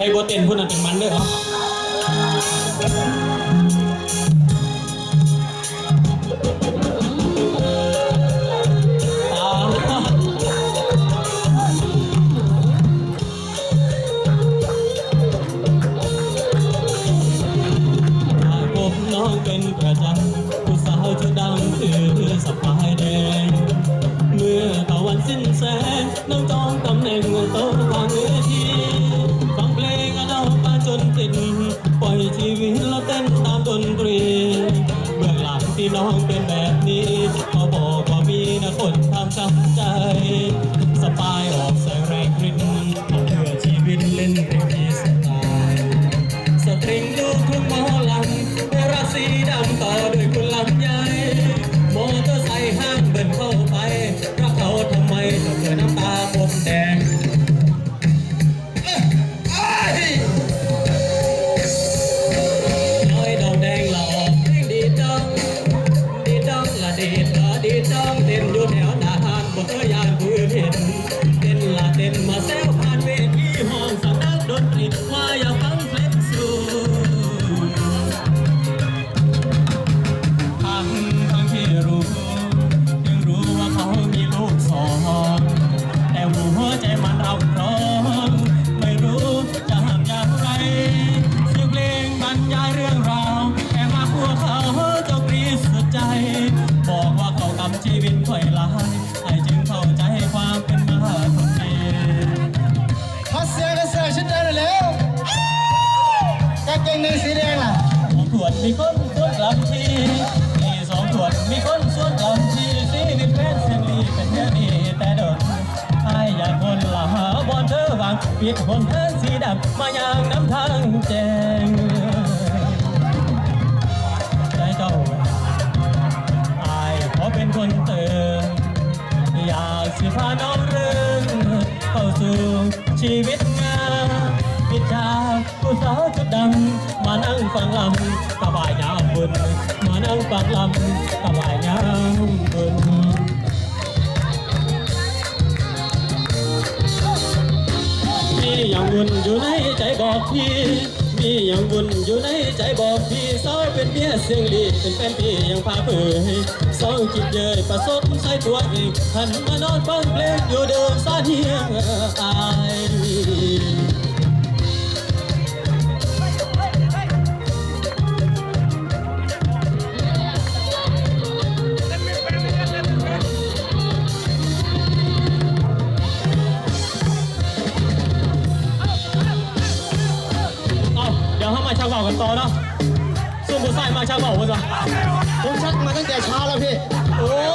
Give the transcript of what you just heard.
ให้บัวเต้นพูดนั่นเป็นมันด้วยเหรออาผมน้องเป็นประจำผู้สาวชื่ดังคือสปายแดง เมื่อตะวันสิ้นแสงน้องจองตำแหน่งโต๊ะทางเวที ที่น้องเป็นแบบนี้เขาบอกว่ามีนะคนทำช้ำใจ สปายออกใส่แรง ดังละดีดละดีดังเต้นอยู่ ชีวิตค่อยลายให้จึงเข้าใจความเป็นมหาคนดีขอเสียงกระเสือชุดเดินเร็วกางเกงในสีแดงล่ะสองขวดมีคนสวนลำชีมีสองขวดมีคนสวนลำชีชีวิตแฟนเสียงลีเป็นแค่นี้แต่เดินไอ้อยากคนละหาบอลเธอวางปิดคนเธอสีดำมาอย่างน้ำทาง ชีวิตงามปิดจากผู้สาวชุดดำมานั่งฟังลำกระบายยามบุญมานั่งฟังลำกระบายยามบุญมีอย่างบุญอยู่ในใจบอกพี่ พี่ยังบุญอยู่ในใจบอกพี่เศร้าเป็นเมียเสียงดีเป็นแฟนพี่ยังพาเผยสาคิดเยยประสบใส่ตัวเองหันมานอนฟังเพลงอยู่เดิมสาเทียงอาย ยวเข้ามาชักเบากันต่อเนาะสู้ผู้ชายมาชักเบากันวะผมชักมาตั้งแต่เช้าแล้วพี่ โอ้